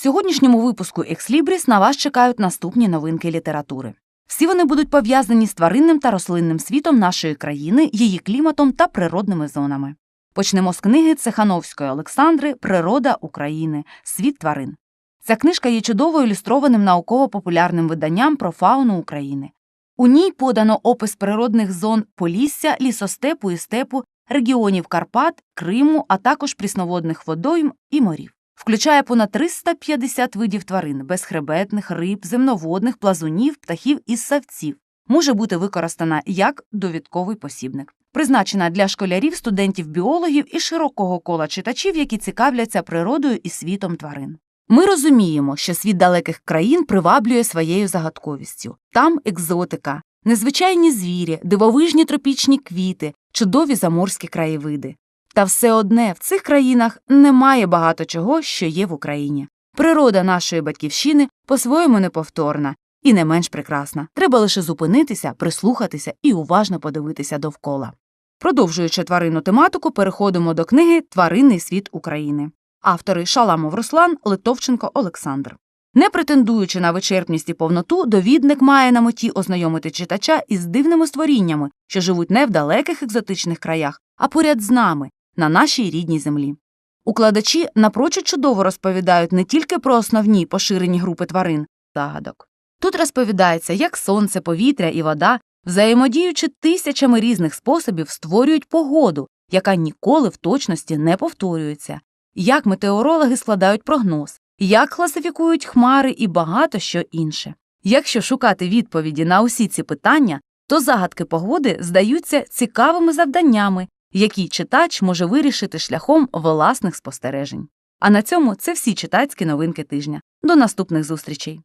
сьогоднішньому випуску Екслібріс на вас чекають наступні новинки літератури. Всі вони будуть пов'язані з тваринним та рослинним світом нашої країни, її кліматом та природними зонами. Почнемо з книги Цехановської Олександри Природа України. Світ тварин. Ця книжка є чудово ілюстрованим науково-популярним виданням про фауну України. У ній подано опис природних зон Полісся, лісостепу і степу, регіонів Карпат, Криму, а також прісноводних водойм і морів. Включає понад 350 видів тварин безхребетних, риб, земноводних, плазунів, птахів і ссавців. Може бути використана як довідковий посібник. Призначена для школярів, студентів, біологів і широкого кола читачів, які цікавляться природою і світом тварин. Ми розуміємо, що світ далеких країн приваблює своєю загадковістю. Там екзотика, незвичайні звірі, дивовижні тропічні квіти, чудові заморські краєвиди. Та все одне в цих країнах немає багато чого, що є в Україні. Природа нашої батьківщини по-своєму неповторна і не менш прекрасна. Треба лише зупинитися, прислухатися і уважно подивитися довкола. Продовжуючи тваринну тематику, переходимо до книги Тваринний світ України. Автори Шаламов Руслан, Литовченко Олександр. Не претендуючи на вичерпність і повноту, довідник має на меті ознайомити читача із дивними створіннями, що живуть не в далеких екзотичних краях, а поряд з нами, на нашій рідній землі. Укладачі напрочуд чудово розповідають не тільки про основні поширені групи тварин загадок. Тут розповідається, як сонце, повітря і вода, взаємодіючи тисячами різних способів, створюють погоду, яка ніколи в точності не повторюється, як метеорологи складають прогноз, як класифікують хмари і багато що інше. Якщо шукати відповіді на усі ці питання, то загадки погоди здаються цікавими завданнями, які читач може вирішити шляхом власних спостережень. А на цьому це всі читацькі новинки тижня. До наступних зустрічей!